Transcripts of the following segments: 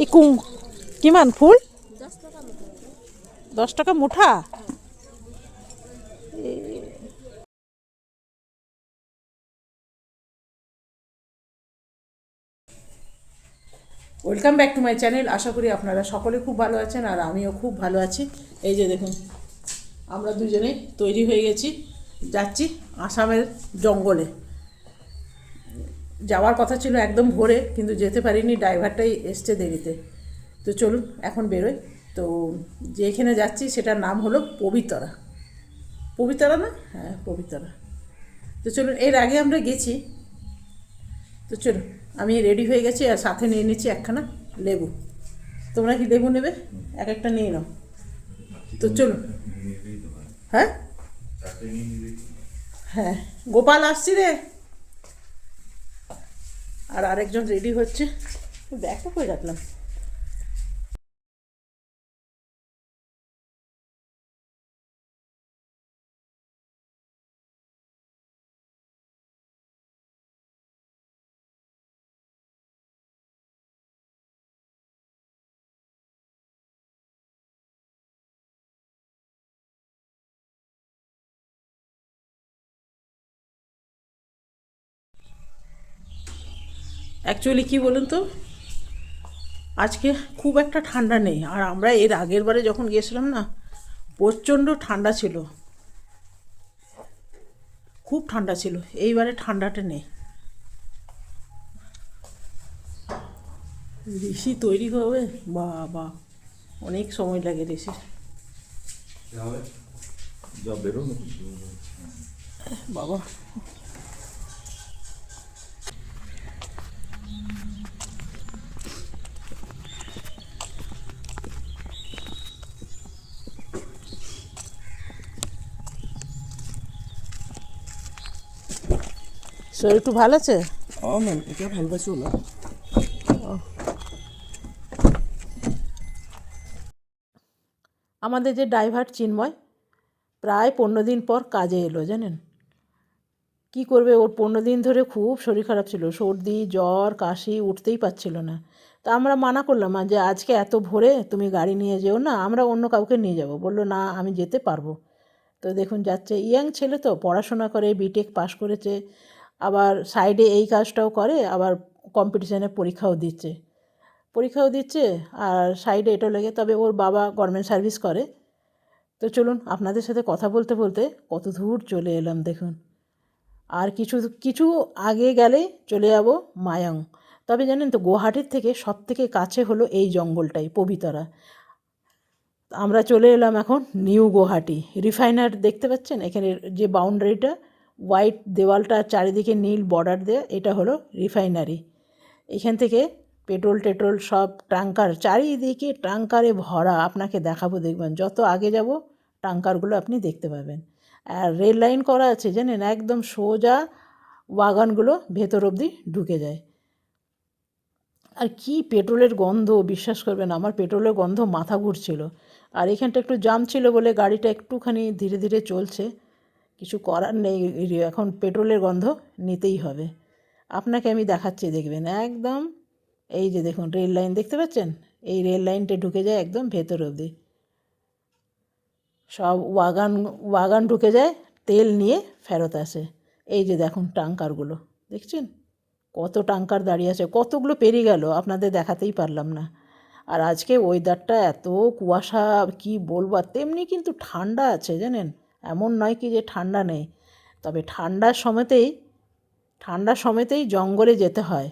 এই কুম কিমান ফুল? দশ টাকা মুঠা? Welcome back to my channel আশা করি আপনারা সকলে খুব ভালো আছেন আর আমিও খুব ভালো আছি। এই যে দেখুন, আমরা দুজনে তৈরি হয়ে গেছি। যাচ্ছি আসামের জঙ্গলে। যাওয়ার কথা ছিল একদম ভোরে কিন্তু যেতে পারিনি ড্রাইভারটাই এসছে দেরিতে। তো চলুন এখন বেরোই। তো যেখানে যাচ্ছি সেটার নাম হলো পবিতরা। পবিতরা না? হ্যাঁ পবিতরা। তো চলুন এর আগে আমরা গেছি। তো চলুন আমি রেডি হয়ে গেছি আর সাথে নিয়ে নিচ্ছি একখানা লেবু। তোমরা কি লেবু নেবে? এক একটা নিয়ে নাও। তো চলুন। হ্যাঁ? হ্যাঁ। গোপাল আসছি রে। আর আরেকজন রেডি হচ্ছে। ব্যাগটা করে রাখলাম। অ্যাকচুয়ালি কি বলুন তো? আজকে খুব একটা ঠান্ডা নেই। আর আমরা এর আগের বারে যখন গিয়েছিলাম না প্রচণ্ড ঠান্ডা ছিল। খুব ঠান্ডা ছিল। এইবারে ঠান্ডাটা নেই। ঋষি তৈরি হবে? বা বা অনেক সময় লাগে ঋষির বাবা শরীর একটু ভালো আছে? অঁ মেম এতিয়া ভালো পাইছোঁ অলপ আমাদের যে ড্রাইভার চিন্ময় প্রায় পনেরো দিন পর কাজে এলো জানেন? কি করবে ওর? পনেরো দিন ধরে খুব শরীর খারাপ ছিল সর্দি জ্বর কাশি উঠতেই পারছিল না। তা আমরা মানা করলাম যে আজকে এত ভোরে তুমি গাড়ি নিয়ে যেও না আমরা অন্য কাউকে নিয়ে যাব। বলল না আমি যেতে পারব। তো দেখুন যাচ্ছে ইয়াং ছেলে তো পড়াশোনা করে বিটেক পাশ করেছে আবার সাইডে এই কাজটাও করে, আবার কম্পিটিশানে পরীক্ষাও দিচ্ছে। পরীক্ষাও দিচ্ছে আর সাইডে এটাও লেগে, তবে ওর বাবা গভর্নমেন্ট সার্ভিস করে। তো চলুন আপনাদের সাথে কথা বলতে বলতে কত দূর চলে এলাম দেখুন। আর কিছু কিছু আগে গেলে চলে যাব মায়াং। তবে জানেন তো গুয়াহাটির থেকে সব থেকে কাছে হলো এই জঙ্গলটাই, পবিতরা। আমরা চলে এলাম এখন নিউ গুয়াহাটি। রিফাইনার দেখতে পাচ্ছেন? এখানে যে বাউন্ডারিটা হোয়াইট দেওয়ালটা চারিদিকে নীল বর্ডার দেওয়া এটা হলো রিফাইনারি এখান থেকে পেট্রোল টেট্রোল সব ট্যাঙ্কার চারিদিকে ট্যাঙ্কারে ভরা, আপনাকে দেখাবো, দেখবেন। যত আগে যাব ট্যাঙ্কারগুলো আপনি দেখতে পাবেন। আর রেল লাইন করা আছে, জানেন? একদম সোজা ওয়াগানগুলো ভেতর অবধি ঢুকে যায়। আর কি পেট্রোলের গন্ধ, বিশ্বাস করবেন, আমার পেট্রোলের গন্ধ মাথা ঘুরছিল। আর এখানটা একটু জাম ছিল বলে গাড়িটা একটুখানি ধীরে ধীরে চলছে। কিছু করার নেই এখন পেট্রোলের গন্ধ নিতেই হবে। আপনাকে আমি দেখাচ্ছি, দেখবেন, একদম এই যে দেখুন, রেল লাইন, দেখতে পাচ্ছেন? এই রেল লাইনটা ঢুকে যায় একদম ভেতর অবধি। সব ওয়াগান ওয়াগান ঢুকে যায়, তেল নিয়ে ফেরত আসে। এই যে দেখুন টাঙ্কারগুলো দেখছেন? কত টাঙ্কার দাঁড়িয়ে আছে, কতগুলো পেরিয়ে গেল, আপনাদের দেখাতেই পারলাম না। আর আজকে ওয়েদারটা এত কুয়াশা, কি বলব, আর তেমনি কিন্তু ঠান্ডা আছে, জানেন? এমন নয় কি যে ঠান্ডা নেই। তবে ঠান্ডার সময়তেই ঠান্ডার সময়তেই জঙ্গলে যেতে হয়।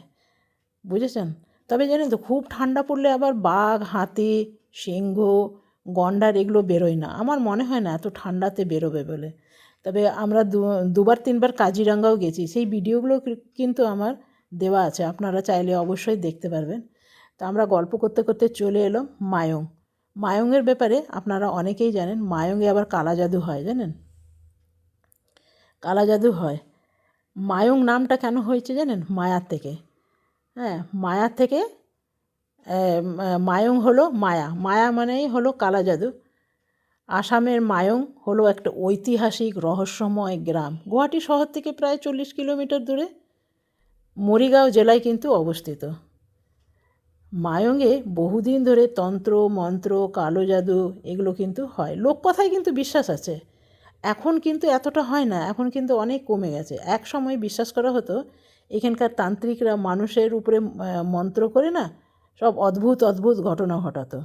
বুঝেছেন? তবে জানেন তো, খুব ঠান্ডা পড়লে আবার বাঘ, হাতি, সিংহ, গন্ডার এগুলো বেরোয় না। আমার মনে হয় না এত ঠান্ডাতে বেরোবে বলে। তবে আমরা দুবার, তিনবার কাজিরাঙ্গাও গেছি। সেই ভিডিওগুলো কিন্তু আমার দেওয়া আছে। আপনারা চাইলে অবশ্যই দেখতে পারবেন। তা আমরা গল্প করতে করতে চলে এলাম মায়ং। মায়ংয়ের ব্যাপারে আপনারা অনেকেই জানেন মায়ঙে আবার কালা জাদু হয়, জানেন? কালা জাদু হয়। মায়ং নামটা কেন হয়েছে জানেন? মায়ার থেকে। হ্যাঁ মায়ার থেকে মায়ং হলো মায়া। মায়া মানেই হলো কালা জাদু। আসামের মায়ং হলো একটা ঐতিহাসিক রহস্যময় গ্রাম। গুয়াহাটি শহর থেকে প্রায় চল্লিশ কিলোমিটার দূরে। মরিগাঁও জেলায় কিন্তু অবস্থিত। মায়ঙ্গে বহুদিন ধরে তন্ত্র, মন্ত্র, কালো জাদু, এগুলো কিন্তু হয়। লোককথায় কিন্তু বিশ্বাস আছে। এখন কিন্তু এতটা হয় না, এখন কিন্তু অনেক কমে গেছে। এক সময় বিশ্বাস করা হতো, এখানকার তান্ত্রিকরা মানুষের উপরে মন্ত্র করে না, সব অদ্ভুত অদ্ভুত ঘটনা ঘটাতো।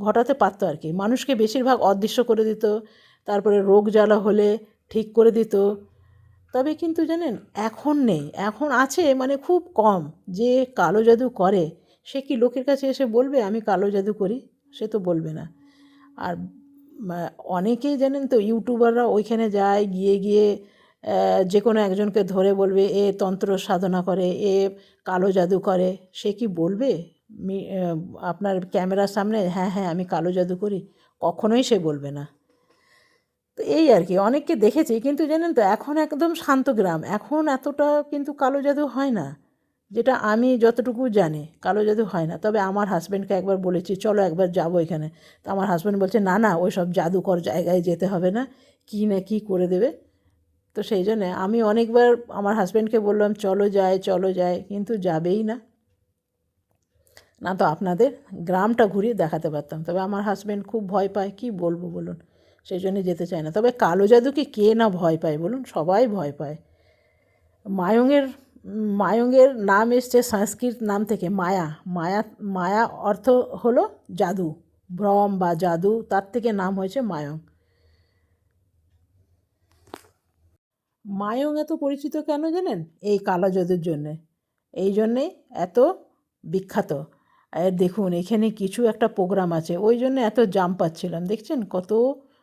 ঘটাতে পারতো আর কি। মানুষকে বেশিরভাগ অদৃশ্য করে দিত, তারপরে রোগ জ্বালা হলে ঠিক করে দিত। তবে কিন্তু জানেন, এখন নেই। এখন আছে মানে খুব কম। যে কালো জাদু করে সে কি লোকের কাছে এসে বলবে, আমি কালো জাদু করি? সে তো বলবে না। আর অনেকেই জানেন তো, ইউটিউবাররা ওইখানে যায়, গিয়ে গিয়ে যে কোনো একজনকে ধরে বলবে, এ তন্ত্র সাধনা করে, এ কালো জাদু করে। সে কি বলবে? আপনার ক্যামেরার সামনে হ্যাঁ হ্যাঁ আমি কালো জাদু করি। কখনোই সে বলবে না। তো এই আর কি, অনেককে দেখেছি, কিন্তু জানেন তো, এখন একদম শান্ত গ্রাম। এখন এতটা কিন্তু কালো জাদু হয় না। যেটা আমি যতটুকু জানি কালো জাদু হয় না, তবে আমার হাজব্যান্ডকে একবার বলেছি, চলো একবার যাব এখানে। তো আমার হাজব্যান্ড বলছে, না না ওই সব জাদুকর জায়গায় যেতে হবে না। কী না কী করে দেবে? তো সেই জন্যে আমি অনেকবার আমার হাজব্যান্ডকে বললাম, চলো যাই চলো যাই। কিন্তু যাবেই না। না তো আপনাদের গ্রামটা ঘুরিয়ে দেখাতে পারতাম, তবে আমার হাজব্যান্ড খুব ভয় পায়, কি বলব বলুন? সেই জন্য যেতে চায় না। তবে কালো জাদুকে কে না ভয় পায় বলুন? সবাই ভয় পায়। মায়ঙ্গের মায়ঙ্গের নাম এসছে সংস্কৃত নাম থেকে মায়া। মায়া মায়া অর্থ হলো জাদু। ভ্রম বা জাদু, তার থেকে নাম হয়েছে মায়ং। মায়ং এত পরিচিত কেন জানেন? এই কালো জাদুর জন্যে। এই জন্যেই এত বিখ্যাত। আর দেখুন, এখানে কিছু একটা প্রোগ্রাম আছে। ওই জন্য এত জাম পাচ্ছিলাম। দেখছেন কত?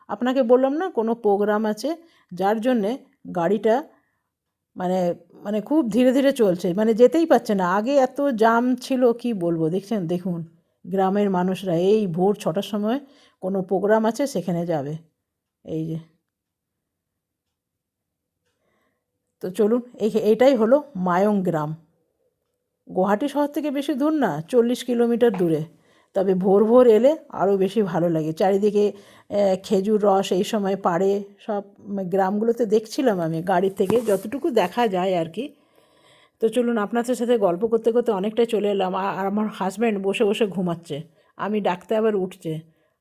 আপনাকে বললাম না, কোনো প্রোগ্রাম আছে যার জন্যে গাড়িটা মানে মানে খুব ধীরে ধীরে চলছে। মানে যেতেই পারছে না। আগে এত জাম ছিল, কি বলব? দেখছেন? দেখুন, গ্রামের মানুষরা এই ভোর ছটার সময় কোনো প্রোগ্রাম আছে, সেখানে যাবে। এই যে। তো চলুন, এই এইটাই হলো মায়ং গ্রাম। গুয়াহাটি শহর থেকে বেশি দূর না, চল্লিশ কিলোমিটার দূরে। তবে ভোর ভোর এলে আরও বেশি ভালো লাগে। চারিদিকে খেজুর রস এই সময় পাড়ে সব গ্রামগুলোতে দেখছিলাম আমি গাড়ির থেকে, যতটুকু দেখা যায় আর কি। তো চলুন আপনাদের সাথে গল্প করতে করতে অনেকটাই চলে এলাম। আর আমার হাজব্যান্ড বসে বসে ঘুমাচ্ছে। আমি ডাকতে আবার উঠছে।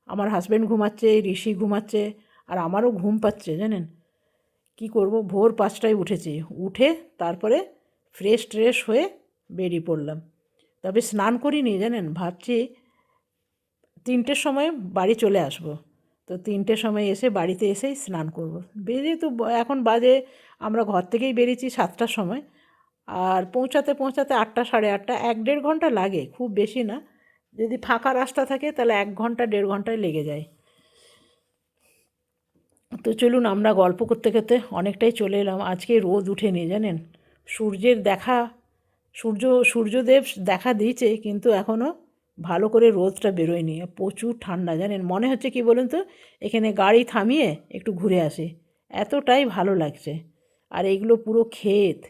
আমার হাজব্যান্ড ঘুমাচ্ছে, ঋষি ঘুমাচ্ছে, আর আমারও ঘুম পাচ্ছে, জানেন? কি করব? ভোর পাঁচটায় উঠেছি। উঠে তারপরে ফ্রেশ ট্রেশ হয়ে বেরিয়ে পড়লাম। তবে স্নান করিনি, জানেন? ভাবছি তিনটের সময় বাড়ি চলে আসব। তো তিনটের সময় এসে বাড়িতে এসেই স্নান করব। বেরিয়ে তো এখন বাজে, আমরা ঘর থেকেই বেরিয়েছি সাতটার সময়। আর পৌঁছাতে পৌঁছাতে আটটা, সাড়ে আটটা, এক দেড় ঘণ্টা লাগে, খুব বেশি না। যদি ফাঁকা রাস্তা থাকে, তাহলে এক ঘণ্টা, দেড় ঘন্টায় লেগে যায়। তো চলুন, আমরা গল্প করতে করতে অনেকটাই চলে এলাম। আজকে রোদ উঠেনি, জানেন? সূর্যের দেখা, সূর্য, সূর্যদেব দেখা দিয়েছে, কিন্তু এখনও ভালো করে রোদটা বেরোয়নি প্রচুর ঠান্ডা, জানেন? মনে হচ্ছে কি বলুন তো, এখানে গাড়ি থামিয়ে একটু ঘুরে আসি। এতটাই ভালো লাগছে। আর এগুলো পুরো ক্ষেত।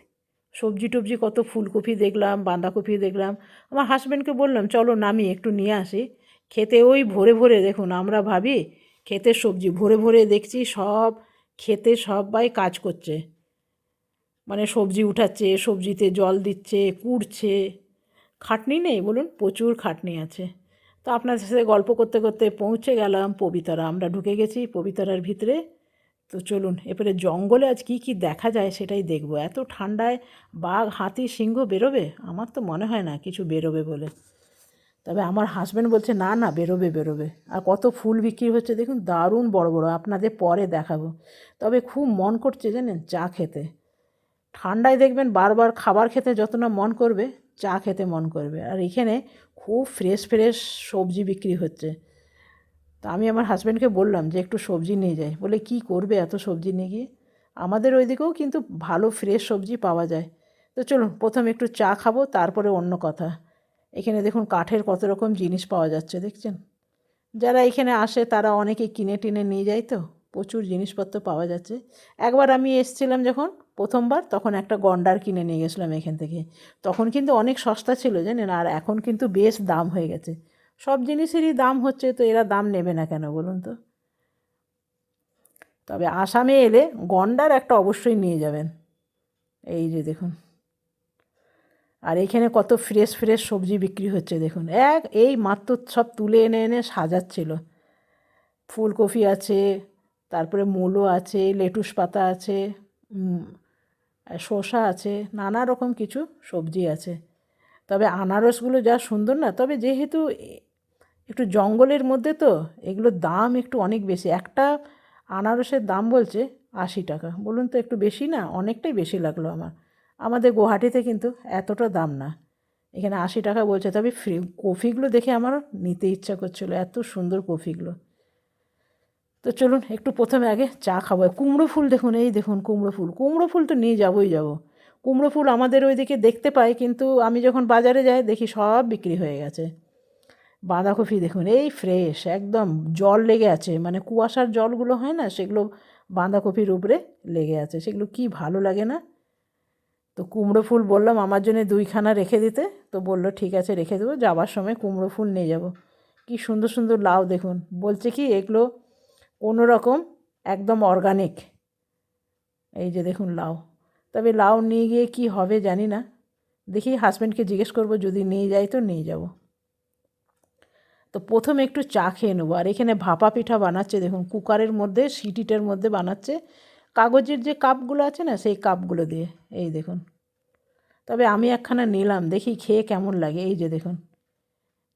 সবজি টবজি কত, ফুলকপি দেখলাম, বাঁধাকপি দেখলাম। আমার হাজব্যান্ডকে বললাম, চলো নামি, একটু নিয়ে আসি। খেতে ওই ভোরে ভোরে, দেখুন, আমরা ভাবি ক্ষেতের সবজি, ভোরে ভোরে দেখছি সব খেতে সবাই কাজ করছে। মানে সবজি উঠাচ্ছে, সবজিতে জল দিচ্ছে, কুড়ছে। খাটনি নেই, বলুন, প্রচুর খাটনি আছে। তো আপনার সাথে গল্প করতে করতে পৌঁছে গেলাম পবিতরা। আমরা ঢুকে গেছি পবিতরার ভিতরে। তো চলুন এরপরে জঙ্গলে আজ কী কী দেখা যায় সেটাই দেখব। এত ঠান্ডায় বাঘ, হাতি, সিংহ বেরোবে? আমার তো মনে হয় না কিছু বেরোবে বলে। তবে আমার হাজব্যান্ড বলছে, না না, বেরোবে বেরোবে। আর কত ফুল বিক্রি হচ্ছে, দেখুন, দারুণ বড় বড়। আপনাদের পরে দেখাবো। তবে খুব মন করছে জানেন, চা খেতে। ঠান্ডায় দেখবেন বারবার খাবার খেতে যত না মন করবে চা খেতে মন করবে। আর এখানে খুব ফ্রেশ ফ্রেশ সবজি বিক্রি হচ্ছে। তা আমি আমার হাজব্যান্ডকে বললাম যে, একটু সবজি নিয়ে যাই। বলে, কি করবে এত সবজি নিয়ে গিয়ে? আমাদের ওইদিকেও কিন্তু ভালো ফ্রেশ সবজি পাওয়া যায়। তো চলুন, প্রথমে একটু চা খাব, তারপরে অন্য কথা। এখানে দেখুন, কাঠের কত রকম জিনিস পাওয়া যাচ্ছে, দেখছেন? যারা এখানে আসে, তারা অনেকে কিনে টিনে নিয়ে যায় তো, প্রচুর জিনিসপত্র পাওয়া যাচ্ছে। একবার আমি এসেছিলাম যখন প্রথমবার তখন একটা গন্ডার কিনে নিয়ে গেছিলাম এখান থেকে। তখন কিন্তু অনেক সস্তা ছিল, জানেন? আর এখন কিন্তু বেশ দাম হয়ে গেছে। সব জিনিসেরই দাম হচ্ছে, তো এরা দাম নেবে না কেন বলুন তো? তবে আসামে এলে গন্ডার একটা অবশ্যই নিয়ে যাবেন। এই যে দেখুন। আর এখানে কত ফ্রেশ ফ্রেশ সবজি বিক্রি হচ্ছে, দেখুন। এক, এই মাত্র সব তুলে এনে এনে সাজাচ্ছিল। ফুলকপি আছে, তারপরে মূলো আছে, লেটুস পাতা আছে শসা আছে, নানা রকম কিছু সবজি আছে। তবে আনারসগুলো যা সুন্দর না, তবে যেহেতু একটু জঙ্গলের মধ্যে তো, এগুলোর দাম একটু অনেক বেশি। একটা আনারসের দাম বলছে আশি টাকা। বলুন তো একটু বেশি না? অনেকটাই বেশি লাগল আমার। আমাদের গুয়াহাটিতে কিন্তু এতটা দাম না। এখানে আশি টাকা বলছে। তবে ফ্রি, কফিগুলো দেখে আমার নিতে ইচ্ছা করছিল। এত সুন্দর কফিগুলো। তো চলুন একটু প্রথমে আগে চা খাব। কুমড়ো ফুল দেখুন, এই দেখুন কুমড়ো ফুল। কুমড়ো ফুল তো নিয়ে যাবোই যাব। কুমড়ো ফুল আমাদের ওইদিকে দেখতে পাই, কিন্তু আমি যখন বাজারে যাই দেখি সব বিক্রি হয়ে গেছে। বাঁধাকপি দেখুন, এই ফ্রেশ একদম জল লেগে আছে। মানে কুয়াশার জলগুলো হয় না, সেগুলো বাঁধাকপির উপরে লেগে আছে। সেগুলো কি ভালো লাগে না? তো কুমড়ো ফুল বললাম, আমার জন্য দুইখানা রেখে দিতে। তো বলল, ঠিক আছে, রেখে দেবো, যাবার সময় কুমড়ো ফুল নিয়ে যাব। কি সুন্দর সুন্দর লাউ দেখুন। বলছে কি, এগুলো কোনো রকম একদম অর্গানিক এই যে দেখুন লাউ। তবে লাউ নিয়ে গিয়ে কি হবে জানি না। দেখি হাজব্যান্ডকে জিজ্ঞেস করব, যদি নিয়ে যাই তো নিয়ে যাব। তো প্রথমে একটু চা খেয়ে নেব। আর এখানে ভাপা পিঠা বানাচ্ছে, দেখুন কুকারের মধ্যে, সিটিটার মধ্যে বানাচ্ছে। কাগজের যে কাপগুলো আছে না, সেই কাপগুলো দিয়ে। এই দেখুন। তবে আমি একখানা নিলাম, দেখি খেয়ে কেমন লাগে। এই যে দেখুন।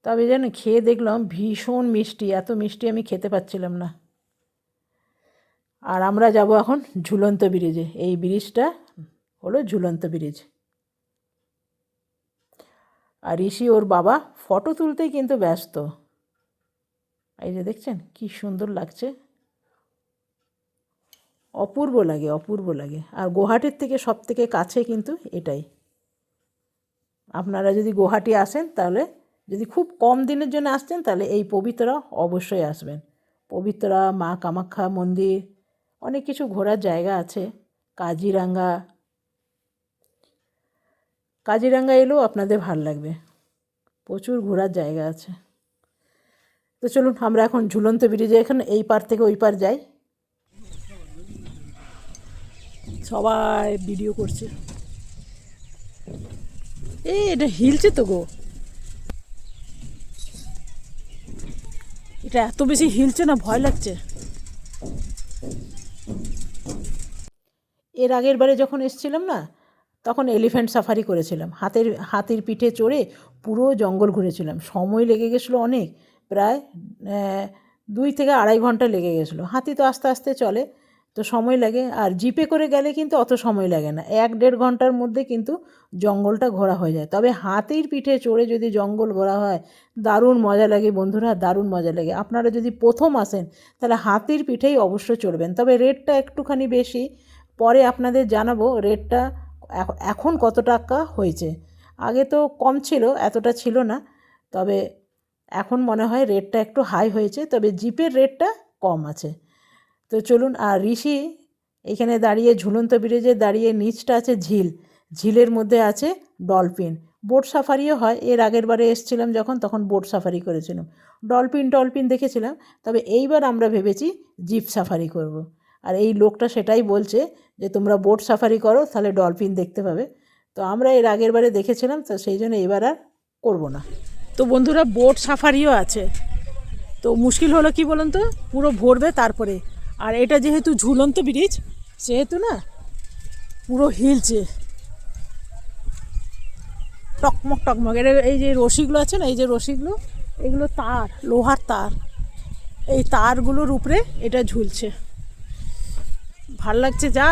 তবে যেন খেয়ে দেখলাম ভীষণ মিষ্টি, এত মিষ্টি আমি খেতে পাচ্ছিলাম না। আর আমরা যাব এখন ঝুলন্ত ব্রিজে। এই ব্রিজটা হলো ঝুলন্ত ব্রিজ। আর ঋষি ওর বাবা ফটো তুলতেই কিন্তু ব্যস্ত। এই যে দেখছেন, কি সুন্দর লাগছে। অপূর্ব লাগে অপূর্ব লাগে। আর গুয়াহাটির থেকে সব থেকে কাছে কিন্তু এটাই। আপনারা যদি গুয়াহাটি আসেন, তাহলে যদি খুব কম দিনের জন্য আসছেন, তাহলে এই পবিত্রা অবশ্যই আসবেন। পবিত্রা মা কামাখ্যা মন্দির অনেক কিছু ঘোরার জায়গা আছে। কাজিরাঙ্গা। কাজিরাঙ্গা এলেও আপনাদের ভালো লাগবে। প্রচুর ঘোরার জায়গা আছে। তো চলুন, আমরা এখন ঝুলন্ত ব্রিজে, এখন এই পার থেকে ওই পার যাই। সবাই ভিডিও করছে। এই এটা হিলছে তো গো। এটা এত বেশি হিলছে না, ভয় লাগছে। এর আগের বারে যখন এসছিলাম না, তখন এলিফ্যান্ট সাফারি করেছিলাম। হাতের, হাতির পিঠে চড়ে পুরো জঙ্গল ঘুরেছিলাম। সময় লেগে গেছিল অনেক, প্রায় দুই থেকে আড়াই ঘণ্টা লেগে গেছিল। হাতি তো আস্তে আস্তে চলে, তো সময় লাগে। আর জিপে করে গেলে কিন্তু অত সময় লাগে না। এক দেড় ঘণ্টার মধ্যে কিন্তু জঙ্গলটা ঘোরা হয়ে যায়। তবে হাতির পিঠে চড়ে যদি জঙ্গল ঘোরা হয়, দারুণ মজা লাগে বন্ধুরা, দারুণ মজা লাগে। আপনারা যদি প্রথম আসেন, তাহলে হাতির পিঠেই অবশ্য চড়বেন। তবে রেটটা একটুখানি বেশি পরে আপনাদের জানাব রেটটা এখন কত টাকা হয়েছে। আগে তো কম ছিল, এতটা ছিল না, তবে এখন মনে হয় রেটটা একটু হাই হয়েছে, তবে জিপের রেটটা কম আছে। তো চলুন, আর ঋষি এখানে দাঁড়িয়ে, ঝুলন্ত ব্রিজে দাঁড়িয়ে নিচটা আছে ঝিল। ঝিলের মধ্যে আছে ডলফিন। বোট সাফারিও হয়, এর আগের বারে এসছিলাম যখন, তখন বোট সাফারি করেছিলাম। ডলফিন টলফিন দেখেছিলাম, তবে এইবার আমরা ভেবেছি জিপ সাফারি করব। আর এই লোকটা সেটাই বলছে যে, তোমরা বোট সাফারি করো, তাহলে ডলফিন দেখতে পাবে। তো আমরা এর আগের বারে দেখেছিলাম, তো সেই জন্য এবার আর করব না। তো বন্ধুরা, বোট সাফারিও আছে। তো মুশকিল হলো কি বলুন তো? পুরো ভরবে তারপরে। আর এটা যেহেতু ঝুলন্ত ব্রিজ, সেহেতু না পুরো হিলছে। টকমক টকমক। এর এই যে রশিগুলো আছে না, এই যে রশিগুলো, এগুলো তার, লোহার তার। এই তারগুলোর উপরে এটা ঝুলছে। ভালো লাগছে যা।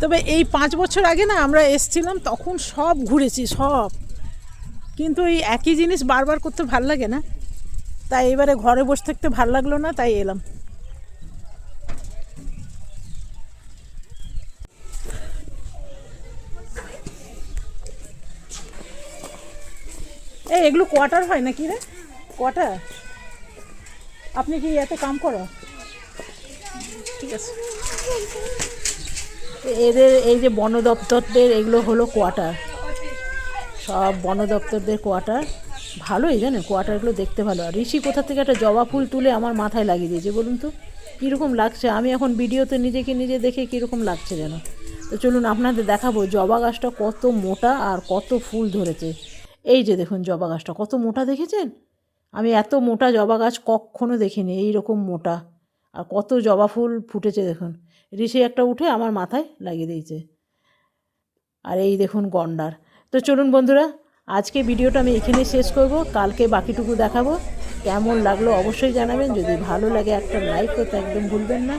তবে এই পাঁচ বছর আগে না আমরা এসছিলাম, তখন সব ঘুরেছি, সব। কিন্তু এই একই জিনিস বারবার করতে ভালো লাগে না। তাই এবারে ঘরে বসে থাকতে ভালো লাগল না, তাই এলাম। এই, এগুলো কোয়ার্টার হয় নাকি রে? কোয়ার্টার? আপনি কি এত কাম করো ঠিক আছে। এদের এই যে বন দপ্তরদের এগুলো হলো কোয়ার্টার। সব বন দপ্তরদের কোয়ার্টার। ভালোই জানেন, কোয়ার্টারগুলো দেখতে ভালো। আর ঋষি কোথা থেকে একটা জবা ফুল তুলে আমার মাথায় লাগিয়ে দিয়েছে বলুন তো? কীরকম লাগছে? আমি এখন ভিডিওতে নিজেকে নিজে দেখে কীরকম লাগছে যেন। তো চলুন আপনাদের দেখাবো জবা গাছটা কত মোটা আর কত ফুল ধরেছে। এই যে দেখুন জবা গাছটা, কত মোটা দেখেছেন? আমি এত মোটা জবা গাছ কখনো দেখিনি এই রকম মোটা। আর কত জবা ফুল ফুটেছে দেখুন। ঋষি একটা উঠে আমার মাথায় লাগিয়ে দিয়েছে। আর এই দেখুন গন্ডার। তো চলুন বন্ধুরা, আজকে ভিডিওটা আমি এখানে শেষ করব। কালকে বাকিটুকু দেখাবো। কেমন লাগল অবশ্যই জানাবেন। যদি ভালো লাগে একটা লাইক করতে একদম ভুলবেন না।